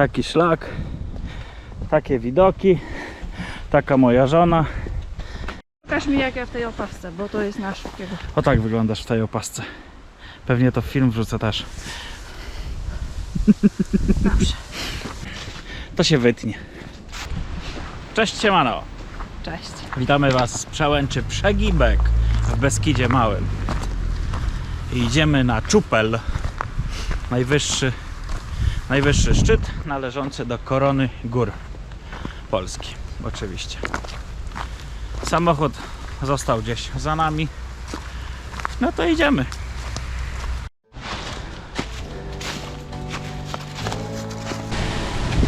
Taki szlak, takie widoki, taka moja żona. Pokaż mi jak ja w tej opasce, bo to jest na szybkiego. O tak wyglądasz w tej opasce. Pewnie to w film wrzucę też. Dobrze. To się wytnie. Cześć siemano. Cześć. Witamy Was z przełęczy Przegibek w Beskidzie Małym. Idziemy na Czupel, najwyższy, najwyższy szczyt należący do korony gór Polski. Oczywiście. Samochód został gdzieś za nami. No to idziemy.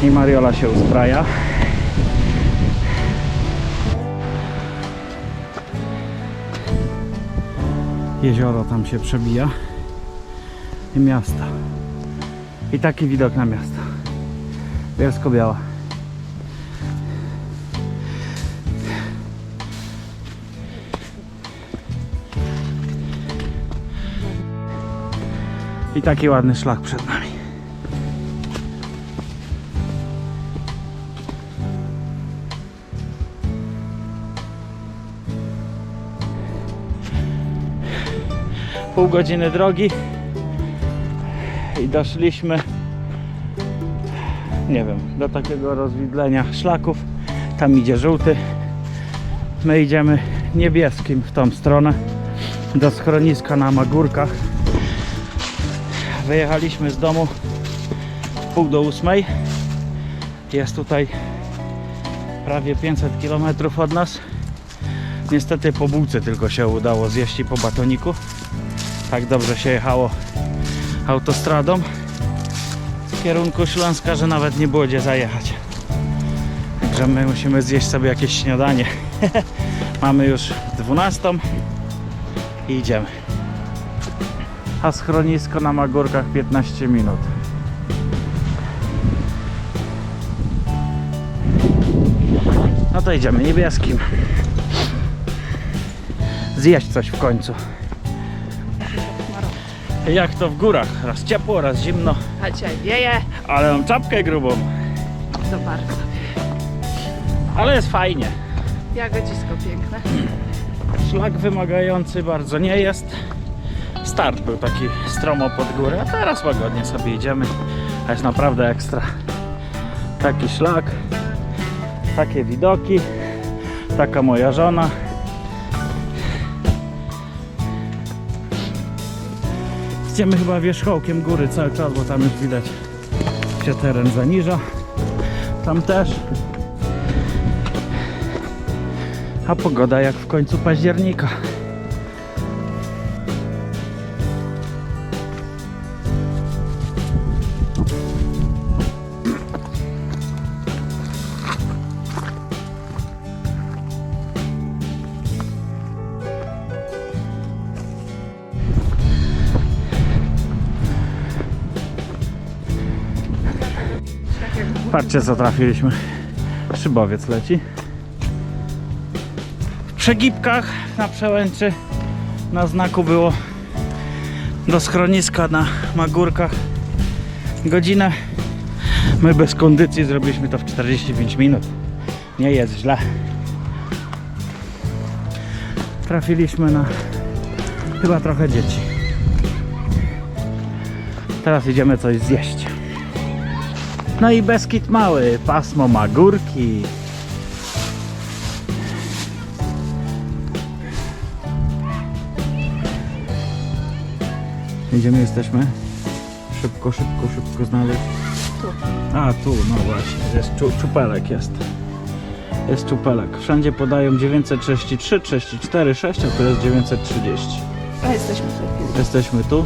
I Mariola się uzbraja. Jezioro tam się przebija i miasta. I taki widok na miasto. Bielsko-Biała. I taki ładny szlak przed nami. Pół godziny drogi i doszliśmy nie wiem, do takiego rozwidlenia szlaków. Tam idzie żółty. My idziemy niebieskim w tą stronę do schroniska na Magórkach. Wyjechaliśmy z domu w pół do ósmej. Jest tutaj prawie 500 km od nas. Niestety po bułce tylko się udało zjeść i po batoniku. Tak dobrze się jechało autostradą w kierunku Śląska, że nawet nie było gdzie zajechać. Także my musimy zjeść sobie jakieś śniadanie. Mamy już 12 i idziemy. A schronisko na Magórkach 15 minut. No to idziemy niebieskim. Zjeść coś w końcu. Jak to w górach? Raz ciepło, raz zimno, A dzisiaj wieje. ale mam czapkę grubą. To bardzo. Ale jest fajnie. Jagodzisko piękne. Szlak wymagający bardzo nie jest. Start był taki stromo pod górę, a teraz łagodnie sobie idziemy. A jest naprawdę ekstra. Taki szlak, takie widoki, taka moja żona. Idziemy chyba wierzchołkiem góry cały czas, bo tam już widać się teren zaniża. Tam też. A pogoda jak w końcu października. Patrzcie co trafiliśmy. Szybowiec leci. W przegibkach na przełęczy na znaku było do schroniska na Magórkach godzinę. My bez kondycji zrobiliśmy to w 45 minut. Nie jest źle. Trafiliśmy na chyba trochę dzieci. Teraz idziemy coś zjeść. No i Beskid Mały, pasmo Magórki. Gdzie my jesteśmy? Szybko, szybko, szybko znaleźć. Tu. A, tu, no właśnie, jest czu, czupelek jest. Jest czupelek. Wszędzie podają 933, 34, 6, a tu jest 930. A jesteśmy chwili. Jesteśmy tu,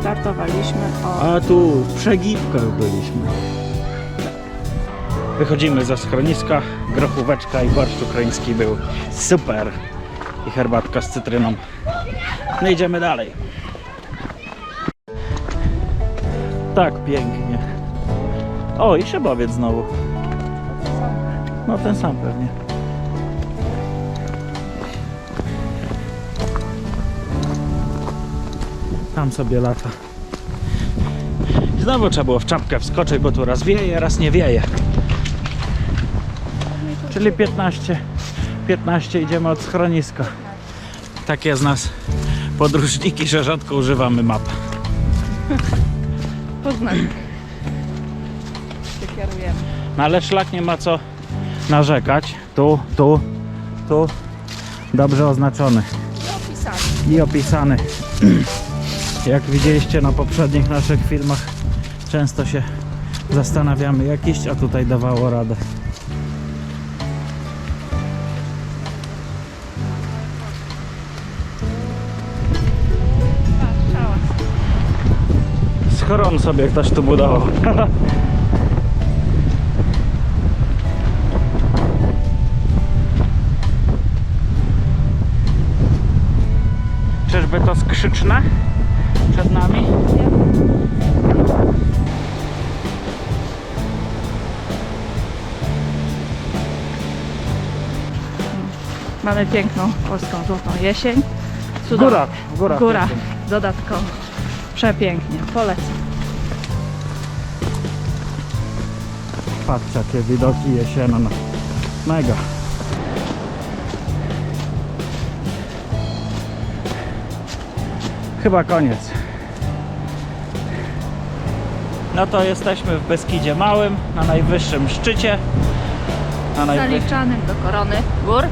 Startowaliśmy o... a tu w przegibkach byliśmy. Wychodzimy ze schroniska, grochóweczka i barszcz ukraiński był super. I herbatka z cytryną. No idziemy dalej. Tak pięknie. O, i szybowiec znowu. No ten sam pewnie. Tam sobie lata. Znowu trzeba było w czapkę wskoczyć, bo tu raz wieje, raz nie wieje. Czyli 15, 15 idziemy od schroniska. Takie z nas podróżniki, że rzadko używamy map. Poznań. Się kierujemy. No ale szlak nie ma co narzekać. Tu, tu, tu. Dobrze oznaczony I opisanie. i opisany. Jak widzieliście na poprzednich naszych filmach, często się zastanawiamy jak iść, a tutaj dawało radę. Schron sobie ktoś tu budował. Czyżby to skrzyczne przed nami? Mamy piękną polską złotą jesień. Cudownie. Góra, góra. Góra. Dodatkowo. Przepięknie. Polecam. Patrz jakie widoki jesienne. Mega. Chyba koniec. No to jesteśmy w Beskidzie Małym, na najwyższym szczycie. Na najwy... Zaliczanym do korony gór.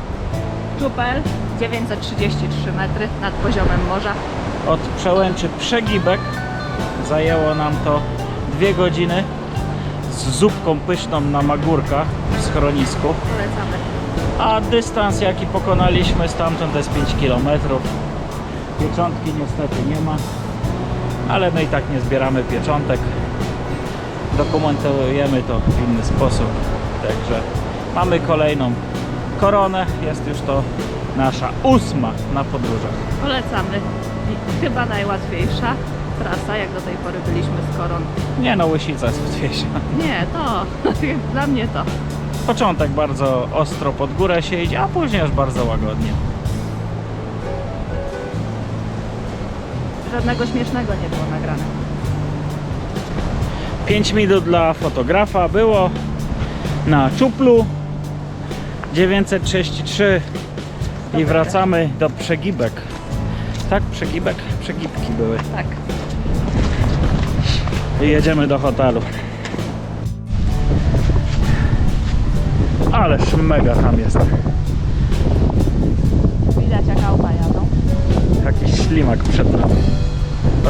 Czupel 933 metry nad poziomem morza. Od przełęczy Przegibek zajęło nam to dwie godziny z zupką pyszną na Magórkach w schronisku. Polecamy. A dystans jaki pokonaliśmy stamtąd to jest 5 km. Pieczątki niestety nie ma, ale my i tak nie zbieramy pieczątek. Dokumentujemy to w inny sposób. Także mamy kolejną koronę. Jest już to nasza ósma na podróżach. Polecamy. Chyba najłatwiejsza trasa, jak do tej pory byliśmy z koron. Nie no, łysica jest łatwiejsza. Nie, to. Dla mnie to. Początek bardzo ostro pod górę się idzie, a później już bardzo łagodnie. Żadnego śmiesznego nie było nagrane. 5 minut dla fotografa było na czuplu 933 i wracamy do przegibek. Tak, przegibek? Przegibki były. Tak. I jedziemy do hotelu. Ależ mega tam jest. Widać jak auta jadą. Jakiś ślimak przed nami.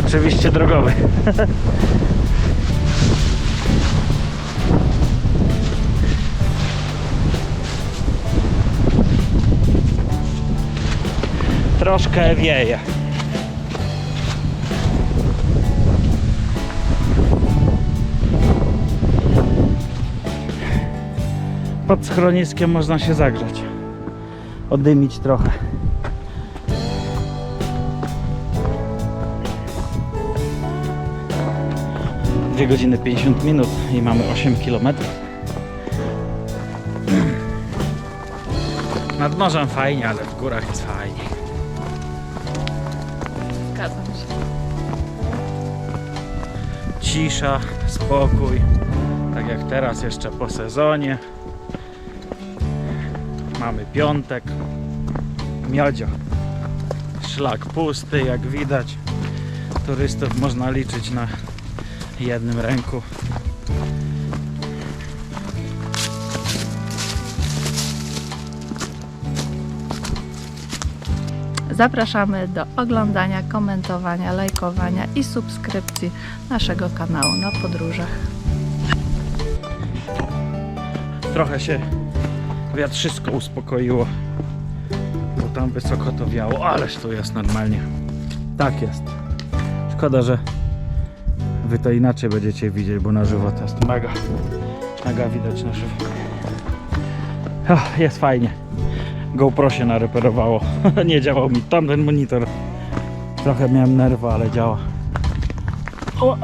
Oczywiście drogowy. Troszkę wieje. Pod schroniskiem można się zagrzać. Odymić trochę. Dwie godziny 50 minut i mamy 8 km. Nad morzem fajnie, ale w górach jest fajnie. Zgadzam się. Cisza, spokój. Tak jak teraz jeszcze po sezonie. Mamy piątek. Miodzio. Szlak pusty, jak widać. Turystów można liczyć na jednym ręku. Zapraszamy do oglądania, komentowania, lajkowania i subskrypcji naszego kanału na podróżach. Trochę się wiatrzysko uspokoiło. Bo tam wysoko to wiało, ależ tu jest normalnie. Tak jest. Szkoda, że wy to inaczej będziecie widzieć, bo na żywo to jest mega. Mega widać na żywo. Ach, Jest fajnie. GoPro się nareperowało. Nie działał mi tamten monitor. Trochę miałem nerwa, ale działa. O.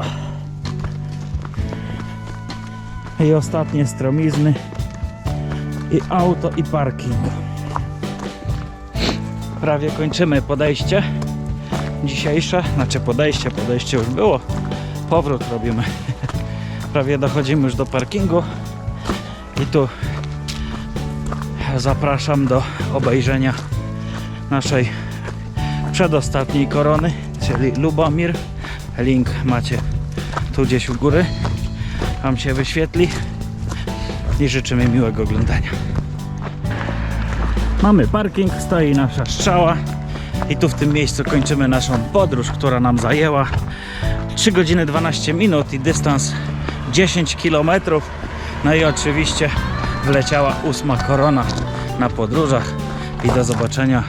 I ostatnie stromizny. I auto i parking. Prawie kończymy podejście dzisiejsze. Znaczy podejście, podejście już było. powrót robimy. Prawie dochodzimy już do parkingu i tu zapraszam do obejrzenia naszej przedostatniej korony, czyli Lubomir. Link macie tu gdzieś u góry. Tam się wyświetli i życzymy miłego oglądania. Mamy parking, stoi nasza strzała i tu w tym miejscu kończymy naszą podróż, która nam zajęła 3 godziny 12 minut i dystans 10 km. No i oczywiście wleciała ósma korona na podróżach i do zobaczenia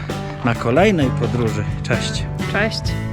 na kolejnej podróży. Cześć! Cześć!